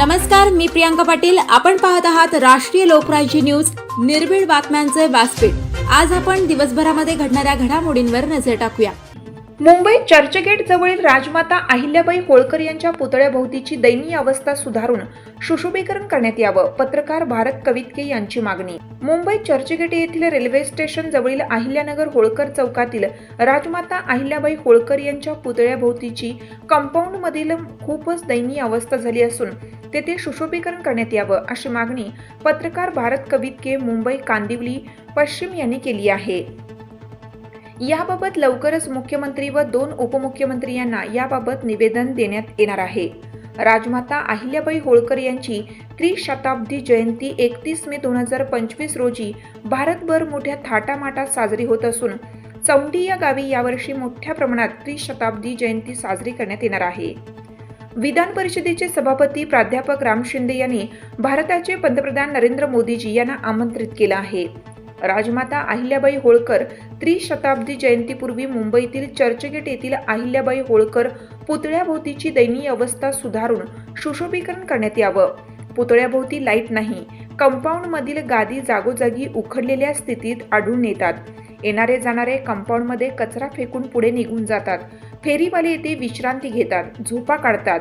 नमस्कार मी प्रियांका पाटील. आपण पाहत आहात राष्ट्रीय लोकराज्य न्यूज. निर्भीड बातम्यांचे व्यासपीठ. आज आपण दिवसभरामध्ये घडणाऱ्या घडामोडींवर नजर टाकूया. मुंबईत चर्चगेट जवळील राजमाता अहिल्याबाई होळकर यांच्या पुतळ्याभोवतीची दयनीय अवस्था सुधारून सुशोभीकरण करण्यात यावं पत्रकार भारत कवितके यांची मागणी. मुंबईत चर्चगेट येथील रेल्वे स्टेशन जवळील अहिल्यानगर होळकर चौकातील राजमाता अहिल्याबाई होळकर यांच्या पुतळ्याभोवतीची कंपाऊंडमधील खूपच दयनीय अवस्था झाली असून तेथे सुशोभीकरण करण्यात यावं अशी मागणी पत्रकार भारत कवितके मुंबई कांदिवली पश्चिम यांनी केली आहे. याबाबत लवकरच मुख्यमंत्री व दोन उपमुख्यमंत्री यांना याबाबत निवेदन देण्यात येणार आहे. राजमाता अहिल्याबाई होळकर यांची त्रिशताब्दी जयंती एकतीस मे दोन हजार पंचवीस रोजी भारतभर मोठ्या थाटामाटात साजरी होत असून चौंडी या गावी यावर्षी मोठ्या प्रमाणात त्रिशताब्दी जयंती साजरी करण्यात येणार आहे. विधान परिषदेचे सभापती प्राध्यापक राम शिंदे यांनी भारताचे पंतप्रधान नरेंद्र मोदीजी यांना आमंत्रित केलं आहे. राजमाता अहिल्याबाई होळकर त्रिशताब्दी जयंतीपूर्वी मुंबईतील चर्चगेट येथील अहिल्याबाई होळकर पुतळ्याभोवतीची दयनीय अवस्था सुधारून सुशोभीकरण करण्यात यावं. पुतळ्याभोवती लाइट नाही. कंपाऊंडमधील गादी जागोजागी उखडलेल्या स्थितीत आढळून येतात. येणारे जाणारे कंपाऊंडमध्ये कचरा फेकून पुढे निघून जातात. फेरीवाले येथे विश्रांती घेतात झोपा काढतात.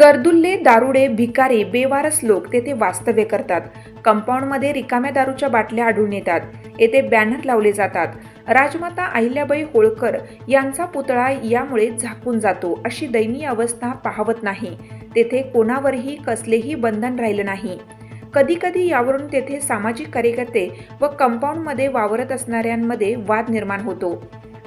गर्दुल्ले दारुडे भिकारी बेवारस लोक तेथे वास्तव्य करतात. कंपाऊंडमध्ये रिकाम्या दारूच्या बाटल्या आढळून येतात. येथे बॅनर लावले जातात. राजमाता अहिल्याबाई होळकर यांचा पुतळा यामुळे झाकून जातो अशी दयनीय अवस्था पाहवत नाही. तेथे कोणावरही कसलेही बंधन राहिलं नाही. कधीकधी यावरून तेथे सामाजिक कार्यकर्ते व कंपाऊंडमध्ये वावरत असणाऱ्यांमध्ये वाद निर्माण होतो.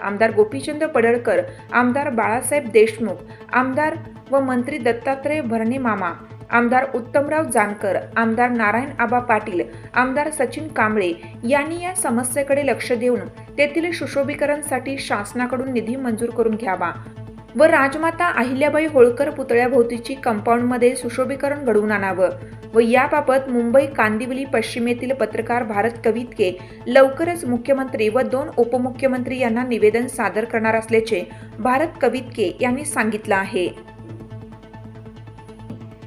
आमदार गोपीचंद पडळकर आमदार बाळासाहेब देशमुख आमदार व मंत्री दत्तात्रय भरणे मामा आमदार उत्तमराव जानकर आमदार नारायण आबा पाटील आमदार सचिन कांबळे यांनी या समस्येकडे लक्ष देऊन तेथील सुशोभीकरणसाठी शासनाकडून निधी मंजूर करून घ्यावा. व राजमाता अहिल्याबाई होळकर पुतळ्याभोवतीची कंपाऊंडमध्ये सुशोभीकरण घडवून आणावं व याबाबत मुंबई कांदिवली पश्चिमेतील पत्रकार भारत कवितके लवकरच मुख्यमंत्री व दोन उपमुख्यमंत्री यांना निवेदन सादर करणार असल्याचे भारत कवितके यांनी सांगितलं आहे.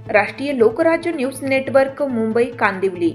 Rashtriya Lokrajya news network Mumbai Kandivali